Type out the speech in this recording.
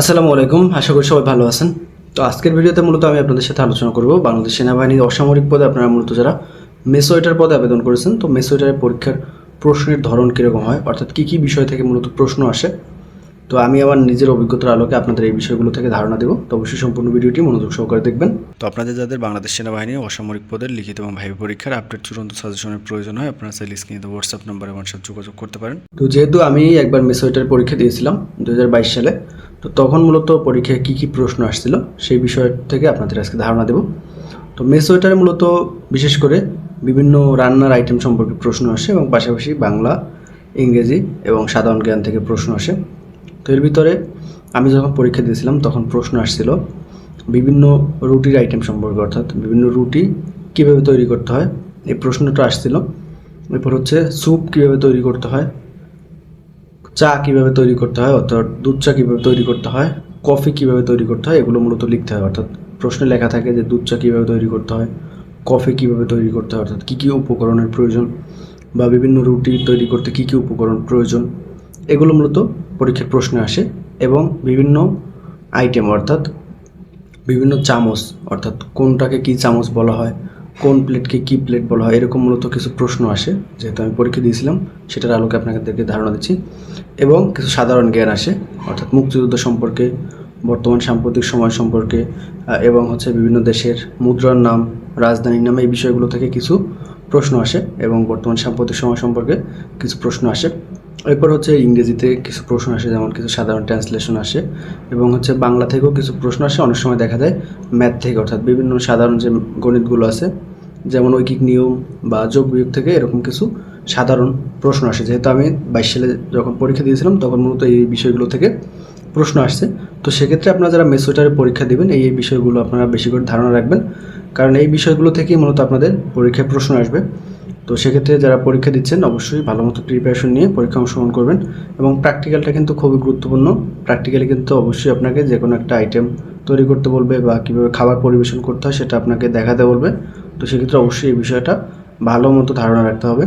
আসসালামু আলাইকুম, আশা করি সবাই ভালো আছেন। তো আজকের ভিডিওতে মূলত আমি আপনাদের সাথে আলোচনা করব বাংলাদেশ সেনাবাহিনীর অসামরিক পদে আপনারা মূলত যারা মেসোয়েটার পদে আবেদন করেছেন, তো মেসোয়েটারের পরীক্ষার প্রশ্নের ধরন কীরকম হয়, অর্থাৎ কী কী বিষয় থেকে মূলত প্রশ্ন আসে। তো আমি আমার নিজের অভিজ্ঞতার আলোকে আপনাদের এই বিষয়গুলো থেকে ধারণা দেবো। তো অবশ্যই সম্পূর্ণ ভিডিওটি মনোযোগ সহকারে দেখবেন। তো আপনাদের যাদের বাংলাদেশ সেনাবাহিনী অসামরিক পদের লিখিত এবং ভাইভা পরীক্ষার আপডেট চূড়ান্ত সাজেশনের প্রয়োজন হয়, আপনারা চাইলে স্ক্রিনে হোয়াটসঅ্যাপ নাম্বারে আমার সাথে যোগাযোগ করতে পারেন। তো যেহেতু আমি একবার মেসোয়েটার পরীক্ষা দিয়েছিলাম দু হাজার বাইশ সালে তো তখন মূলত পরীক্ষায় কী কী প্রশ্ন আসছিল সেই বিষয় থেকে আপনাদের আজকে ধারণা দেব। তো মেসোয়েটারে মূলত বিশেষ করে বিভিন্ন রান্নার আইটেম সম্পর্কে প্রশ্ন আসে এবং পাশাপাশি বাংলা, ইংরেজি এবং সাধারণ জ্ঞান থেকে প্রশ্ন আসে। তো এর ভিতরে আমি যখন পরীক্ষা দিয়েছিলাম তখন প্রশ্ন আসছিল বিভিন্ন রুটির আইটেম সম্পর্কে, অর্থাৎ বিভিন্ন রুটি কীভাবে তৈরি করতে হয়, এই প্রশ্নটা আসছিল। এরপর হচ্ছে স্যুপ কীভাবে তৈরি করতে হয় চা কীভাবে তৈরি করতে হয়, অর্থাৎ দুধ চা কীভাবে তৈরি করতে হয়, কফি কীভাবে তৈরি করতে হয়, এগুলো মূলত লিখতে হয়। অর্থাৎ প্রশ্নে লেখা থাকে যে দুধ চা কীভাবে তৈরি করতে হয়, কফি কীভাবে তৈরি করতে হয়, অর্থাৎ কী কী উপকরণের প্রয়োজন বা বিভিন্ন রুটি তৈরি করতে কী কী উপকরণ প্রয়োজন, এগুলো মূলত পরীক্ষার প্রশ্নে আসে এবং বিভিন্ন আইটেম অর্থাৎ বিভিন্ন চামচ, অর্থাৎ কোনটাকে কী চামচ বলা হয় কোন প্লেটকে কী প্লেট বলা হয়, এরকম মূলত কিছু প্রশ্ন আসে, যেহেতু আমি পরীক্ষা দিয়েছিলাম, সেটার আলোকে আপনাদেরকে ধারণা দিচ্ছি। এবং কিছু সাধারণ জ্ঞান আসে, অর্থাৎ মুক্তিযুদ্ধ সম্পর্কে, বর্তমান সাম্প্রতিক সময় সম্পর্কে এবং হচ্ছে বিভিন্ন দেশের মুদ্রার নাম, রাজধানীর নাম, এই বিষয়গুলো থেকে কিছু প্রশ্ন আসে, এবং বর্তমান সাম্প্রতিক সময় সম্পর্কে কিছু প্রশ্ন আসে। এরপর হচ্ছে ইংরেজিতে কিছু প্রশ্ন আসে, যেমন কিছু সাধারণ ট্রান্সলেশন আসে এবং হচ্ছে বাংলা থেকেও কিছু প্রশ্ন আসে। অনেক সময় দেখা যায় ম্যাথ থেকে, অর্থাৎ বিভিন্ন সাধারণ যে গণিতগুলো আছে, যেমন ঐকিক নিয়ম বা যোগ বিয়োগ থেকে এরকম কিছু সাধারণ প্রশ্ন আসে। যেহেতু আমি বাইশ সালে যখন পরীক্ষা দিয়েছিলাম, তখন মূলত এই বিষয়গুলো থেকে প্রশ্ন আসছে। তো সেক্ষেত্রে আপনারা যারা মেসোটারে পরীক্ষা দেবেন, এই এই বিষয়গুলো আপনারা বেশি করে ধারণা রাখবেন। কারণ এই বিষয়গুলো থেকেই মূলত আপনাদের পরীক্ষায় প্রশ্ন আসবে। তো সেক্ষেত্রে যারা পরীক্ষা দিচ্ছেন, অবশ্যই ভালো মতো প্রিপারেশন নিয়ে পরীক্ষা অংশগ্রহণ করবেন এবং প্র্যাকটিক্যালটা কিন্তু খুবই গুরুত্বপূর্ণ। প্র্যাকটিক্যালি কিন্তু অবশ্যই আপনাকে যে কোনো একটা আইটেম তৈরি করতে বলবে বা কীভাবে খাবার পরিবেশন করতে হয় সেটা আপনাকে দেখাতে বলবে। তো সেক্ষেত্রে অবশ্যই এই বিষয়টা ভালো মতো ধারণা রাখতে হবে।